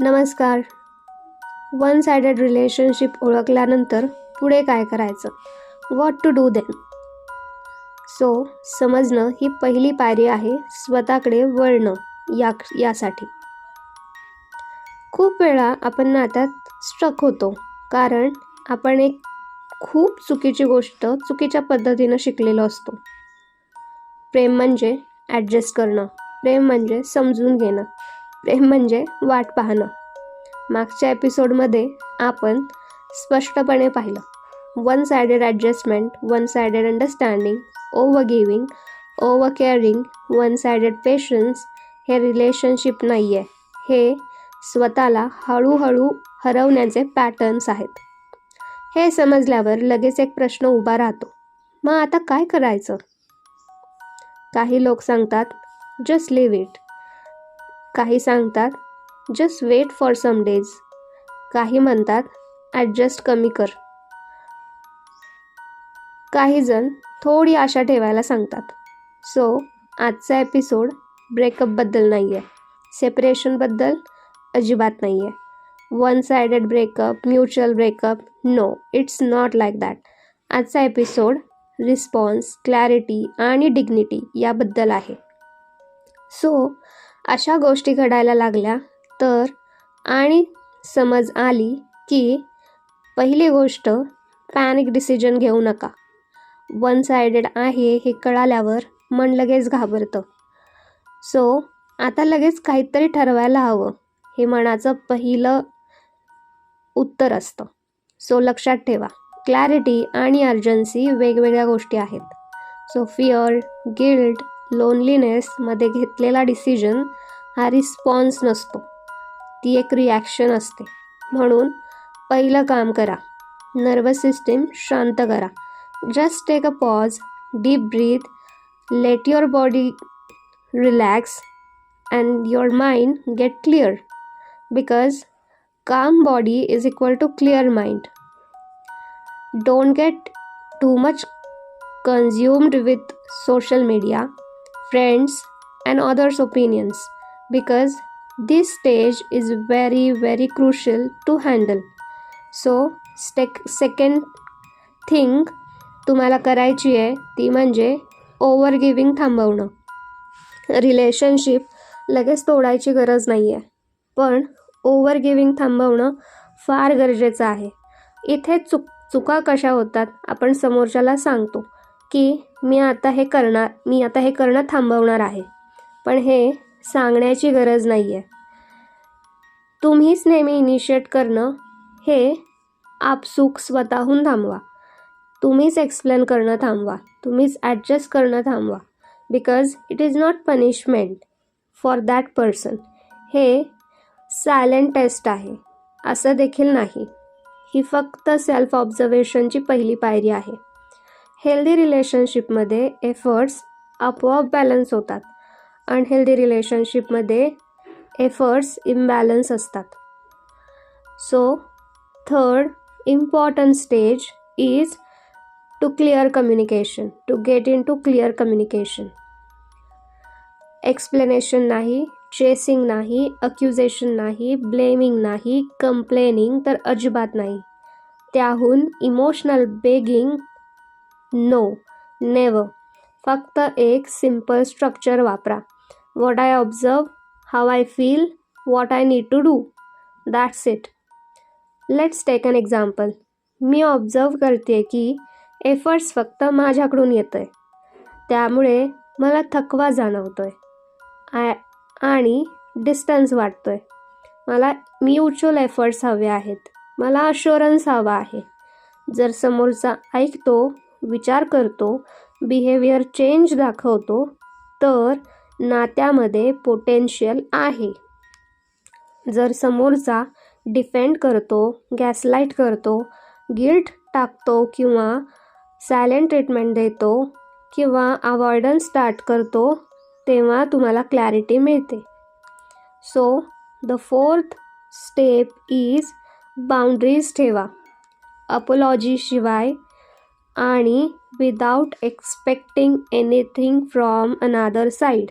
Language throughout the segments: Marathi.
नमस्कार. वन सायडेड रिलेशनशिप ओळखल्यानंतर पुढे काय करायचं? What to do then so समजणं ही पहिली पायरी आहे स्वतःकडे वळणं या यासाठी. खूप वेळा आपण नात्यात स्ट्रक होतो कारण आपण एक खूप चुकीची गोष्ट चुकीच्या पद्धतीनं शिकलेलो असतो. प्रेम म्हणजे ॲडजस्ट करणं. प्रेम म्हणजे समजून घेणं. प्रेम म्हणजे वाट पाहणं. मागच्या एपिसोडमध्ये आपण स्पष्टपणे पाहिलं. One sided adjustment one sided understanding over giving over caring one sided patience हे रिलेशनशिप नाही आहे हे स्वतःला हळूहळू हरवण्याचे पॅटर्न्स आहेत. हे समजल्यावर लगेच एक प्रश्न उभा राहतो. मग आता काय करायचं? काही लोक सांगतात जस्ट लिव्ह इट काही सांगतात just wait for some days काही म्हणतात ॲडजस्ट कमी कर. काही जण थोडी आशा ठेवायला सांगतात सो आजचा एपिसोड ब्रेकअपबद्दल नाही आहे सेपरेशनबद्दल अजिबात नाही आहे one sided breakup mutual breakup no it's not like that आजचा एपिसोड रिस्पॉन्स क्लॅरिटी आणि डिग्निटी याबद्दल आहे. सो अशा गोष्टी घडायला लागल्या. तर आणि समज आली की पहिली गोष्ट पॅनिक डिसिजन घेऊ नका. वन सायडेड आहे हे कळाल्यावर मन लगेच घाबरतं. सो आता लगेच काहीतरी ठरवायला हवं. हे मनाचं पहिलं उत्तर असतं. सो लक्षात ठेवा. क्लॅरिटी आणि अर्जन्सी वेगवेगळ्या गोष्टी आहेत. सो फिअर गिल्ट लोनलीनेसमध्ये घेतलेला डिसिजन हा रिस्पॉन्स नसतो. ती एक रिॲक्शन असते. म्हणून पहिलं काम करा. नर्वस सिस्टीम शांत करा. Just take a pause deep breath let your body relax and your mind get clear. Because calm body is equal to clear mind. Don't get too much consumed with social media friends and others opinions because this stage is very very crucial to handle. So stake second thing तुम्हाला करायची आहे ती म्हणजे ओव्हर गिविंग थांबवणं. रिलेशनशिप लगेच तोडायची गरज नाही आहे पण ओव्हर गिविंग थांबवणं फार गरजेचं आहे. इथे चुक चुका कशा होतात आपण समोरच्याला सांगतो की मी आता हे करणार मी आता हे करणं थांबवणार आहे. पण हे सांगण्याची गरज नाही आहे तुम्हीच नेहमी इनिशिएट करणं हे आपसूक स्वतःहून थांबवा. तुम्हीच एक्सप्लेन करणं थांबवा. तुम्हीच ॲडजस्ट करणं थांबवा. Because it is not punishment for that person हे सायलेंट टेस्ट आहे. असं देखील नाही. ही फक्त सेल्फ ऑब्झर्वेशनची पहिली पायरी आहे. हेल्दी रिलेशनशिपमध्ये एफर्ट्स आपोआप बॅलन्स होतात अनहेल्दी रिलेशनशिपमध्ये एफर्ट्स इम्बॅलन्स असतात. So third important stage is to clear communication to get in to clear communication. Explanation नाही चेसिंग नाही अक्युजेशन नाही ब्लेमिंग नाही कंप्लेनिंग तर अजिबात नाही. त्याहून इमोशनल बेगिंग नो नेव. फक्त एक सिंपल स्ट्रक्चर वापरा. What I observe how I feel what I need to do that's it let's take an example me observe करते की एफर्ट्स फक्त माझ्याकडून येतो आहे त्यामुळे मला थकवा जाणवतो आहे आय आणि डिस्टन्स वाटतो आहे मला म्युच्युअल एफर्ट्स हवे आहेत. मला अश्युरन्स हवा आहे. जर समोरचा ऐकतो विचार करतो बिहेवियर चेंज दाखवतो तर नात्यामध्ये पोटेन्शियल आहे. जर समोरचा डिफेंड करतो गॅसलाईट करतो गिल्ट टाकतो किंवा सायलेंट ट्रीटमेंट देतो किंवा अवॉइडन्स स्टार्ट करतो तेव्हा तुम्हाला क्लॅरिटी मिळते. So the fourth step is boundaries ठेवा. अपोलॉजीशिवाय आणि without expecting anything from another side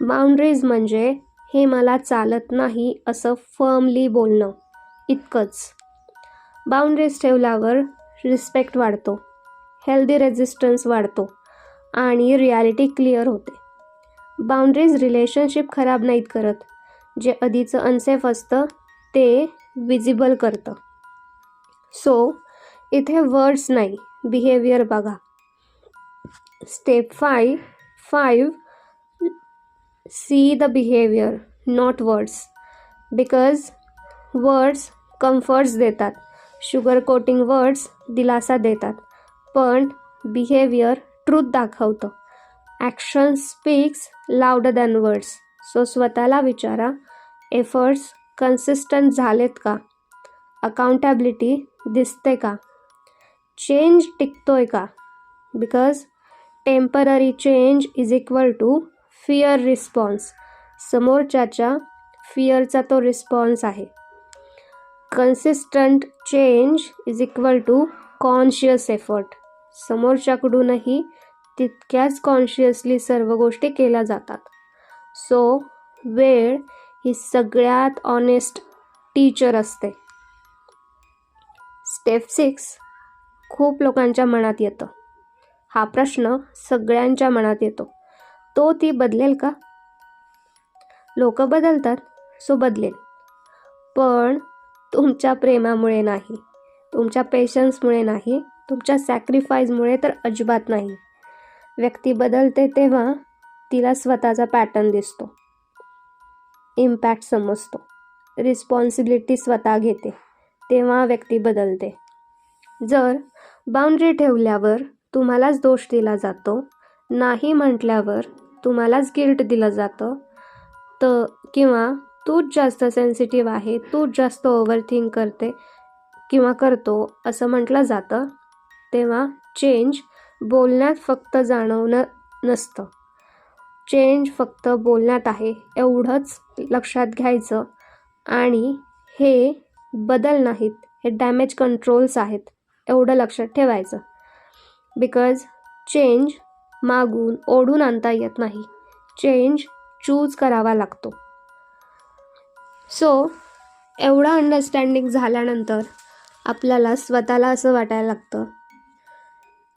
boundaries म्हणजे हे मला चालत नाही असं फर्मली बोलणं. इतकंच. बाउंड्रीज ठेवल्यावर रिस्पेक्ट वाढतो. हेल्दी रेझिस्टन्स वाढतो आणि रियालिटी क्लिअर होते. बाउंड्रीज रिलेशनशिप खराब नाहीत करत. जे आधीचं अनसेफ असतं ते विजिबल करतं. सो इथे वर्ड्स नाही. बिहेवियर बघा. Step fi five see the behaviour not words. Because words comforts देतात. शुगर कोटिंग वर्ड्स दिलासा देतात. पण बिहेवियर ट्रूथ दाखवतं. Action speaks loud than words so स्वतःला विचारा एफर्ट्स कन्सिस्टंट झालेत का? अकाउंटॅबिलिटी दिसते का? चेंज टिकतो आहे का? Because temporary change is equal to fear response समोरच्याच्या फिअरचा तो रिस्पॉन्स आहे. Consistent change is equal to conscious effort समोरच्याकडूनही तितक्याच कॉन्शियसली सर्व गोष्टी केल्या जातात. सो वेळ ही सगळ्यात ऑनेस्ट टीचर असते. स्टेप सिक्स खूप लोकांच्या मनात येतं. हा प्रश्न सगळ्यांच्या मनात येतो. तो ती बदलेल का? लोक बदलतात सो बदलेल. पण तुमच्या प्रेमामुळे नाही तुमच्या पेशन्समुळे नाही तुमच्या सॅक्रिफाईजमुळे तर अजिबात नाही. व्यक्ती बदलते तेव्हा तिला स्वतःचा पॅटर्न दिसतो. इम्पॅक्ट समजतो. रिस्पॉन्सिबिलिटी स्वतः घेते तेव्हा व्यक्ती बदलते. जर बाउंड्री ठेवल्यावर तुम्हालाच दोष दिला जातो. नाही म्हटल्यावर तुम्हालाच गिल्ट दिलं जातं. तर किंवा तूच जास्त सेन्सिटिव्ह आहे तूच जास्त ओव्हरथिंक करते किंवा करतो असं म्हटलं जातं. तेव्हा चेंज बोलण्यात फक्त जाणवणं नसतं. चेंज फक्त बोलण्यात आहे एवढंच लक्षात घ्यायचं. आणि हे बदल नाहीत हे डॅमेज कंट्रोल्स आहेत. एवढं लक्षात ठेवायचं. बिकॉज चेंज मागून ओढून आणता येत नाही. चेंज चूज करावा लागतो. सो एवढा अंडरस्टँडिंग झाल्यानंतर आपल्याला स्वतःला असं वाटायला लागतं.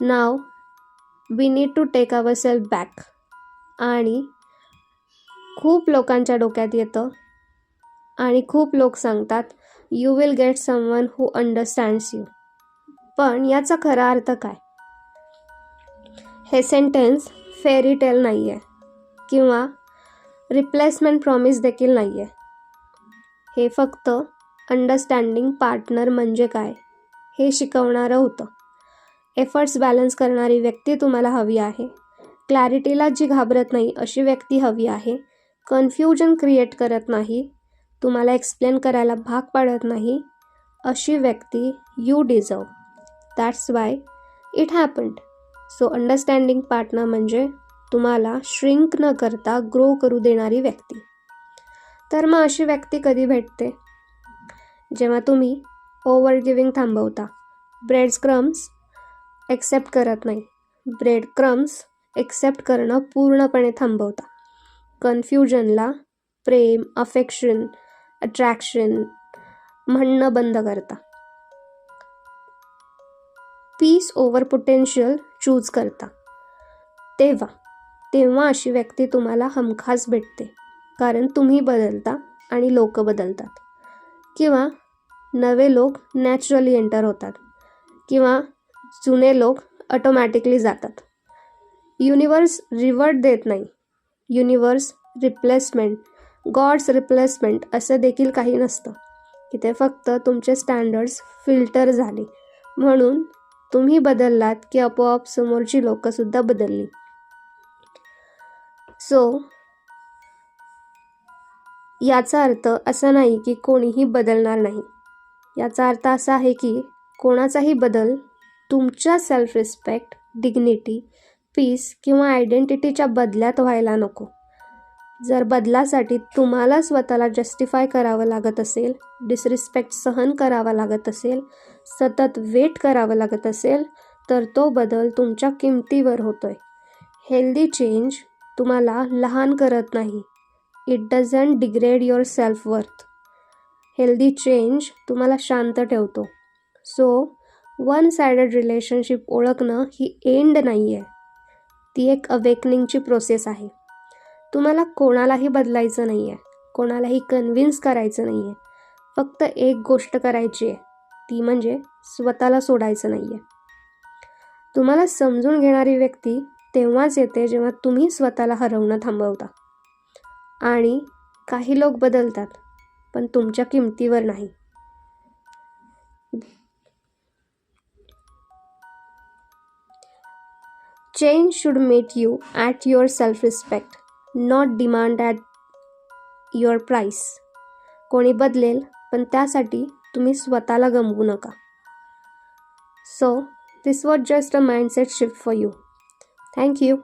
Now we need to take our self back आणि खूप लोकांच्या डोक्यात येतं. आणि खूप लोक सांगतात you will get someone who understands you पण याचा खरा अर्थ काय? हे सेंटेन्स फेरी टेल नाही आहे किंवा रिप्लेसमेंट प्रॉमिस देखील नाही आहे हे फक्त अंडरस्टँडिंग पार्टनर म्हणजे काय हे शिकवणारं होतं. एफर्ट्स बॅलन्स करणारी व्यक्ती तुम्हाला हवी आहे. क्लॅरिटीला जी घाबरत नाही अशी व्यक्ती हवी आहे. कन्फ्युजन क्रिएट करत नाही. तुम्हाला एक्सप्लेन करायला भाग पाडत नाही. अशी व्यक्ती you deserve that's why it happened so understanding partner म्हणजे तुम्हाला श्रिंक न करता ग्रो करू देणारी व्यक्ती. तर मग अशी व्यक्ती कधी भेटते? जेव्हा तुम्ही ओव्हर गिविंग थांबवता. ब्रेड क्रम्स एक्सेप्ट करत नाही. ब्रेड क्रम्स एक्सेप्ट करणं पूर्णपणे थांबवता. कन्फ्युजनला प्रेम अफेक्शन अट्रॅक्शन म्हणणं बंद करता. पीस ओव्हर पोटेन्शियल चूज करता. तेव्हा तेव्हा अशी व्यक्ती तुम्हाला हमखास भेटते. कारण तुम्ही बदलता आणि लोक बदलतात. किंवा नवे लोक नॅचरली एंटर होतात. किंवा जुने लोक ऑटोमॅटिकली जातात. युनिवर्स रिवर्ट देत नाही. युनिवर्स रिप्लेसमेंट गॉड्स रिप्लेसमेंट असं देखील काही नसतं. इथे फक्त तुमचे स्टँडर्ड्स फिल्टर झाले. म्हणून तुम्ही बदललात की आपोआप समोरची लोकंसुद्धा बदलली. सो याचा अर्थ असा नाही की कोणीही बदलणार नाही. याचा अर्थ असा आहे की कोणाचाही बदल तुमच्या सेल्फ रिस्पेक्ट डिग्निटी पीस किंवा आयडेंटिटीच्या बदल्यात व्हायला नको. जर बदलासाठी तुम्हाला स्वतःला जस्टिफाय करावं लागत असेल डिसरिस्पेक्ट सहन करावा लागत असेल सतत वेट करावं लागत असेल तर तो बदल तुमच्या किमतीवर होतो आहे हेल्दी चेंज तुम्हाला लहान करत नाही. It doesn't degrade your self worth healthy change तुम्हाला शांत ठेवतो. सो वन सायडेड रिलेशनशिप ओळखणं ही एंड नाही आहे ती एक अवेकनिंगची प्रोसेस आहे. तुम्हाला कोणालाही बदलायचं नाही आहे कोणालाही कन्व्हिन्स करायचं नाही आहे फक्त एक गोष्ट करायची आहे ती म्हणजे स्वतःला सोडायचं नाही आहे तुम्हाला समजून घेणारी व्यक्ती तेव्हाच येते जेव्हा तुम्ही स्वतःला हरवणं थांबवता. आणि काही लोक बदलतात पण तुमच्या किमतीवर नाही. Change should meet you at your self respect not demand at your price कोणी बदलेल पण त्यासाठी तुम्ही स्वतःला गमवू नका. So this was just a mindset shift for you thank you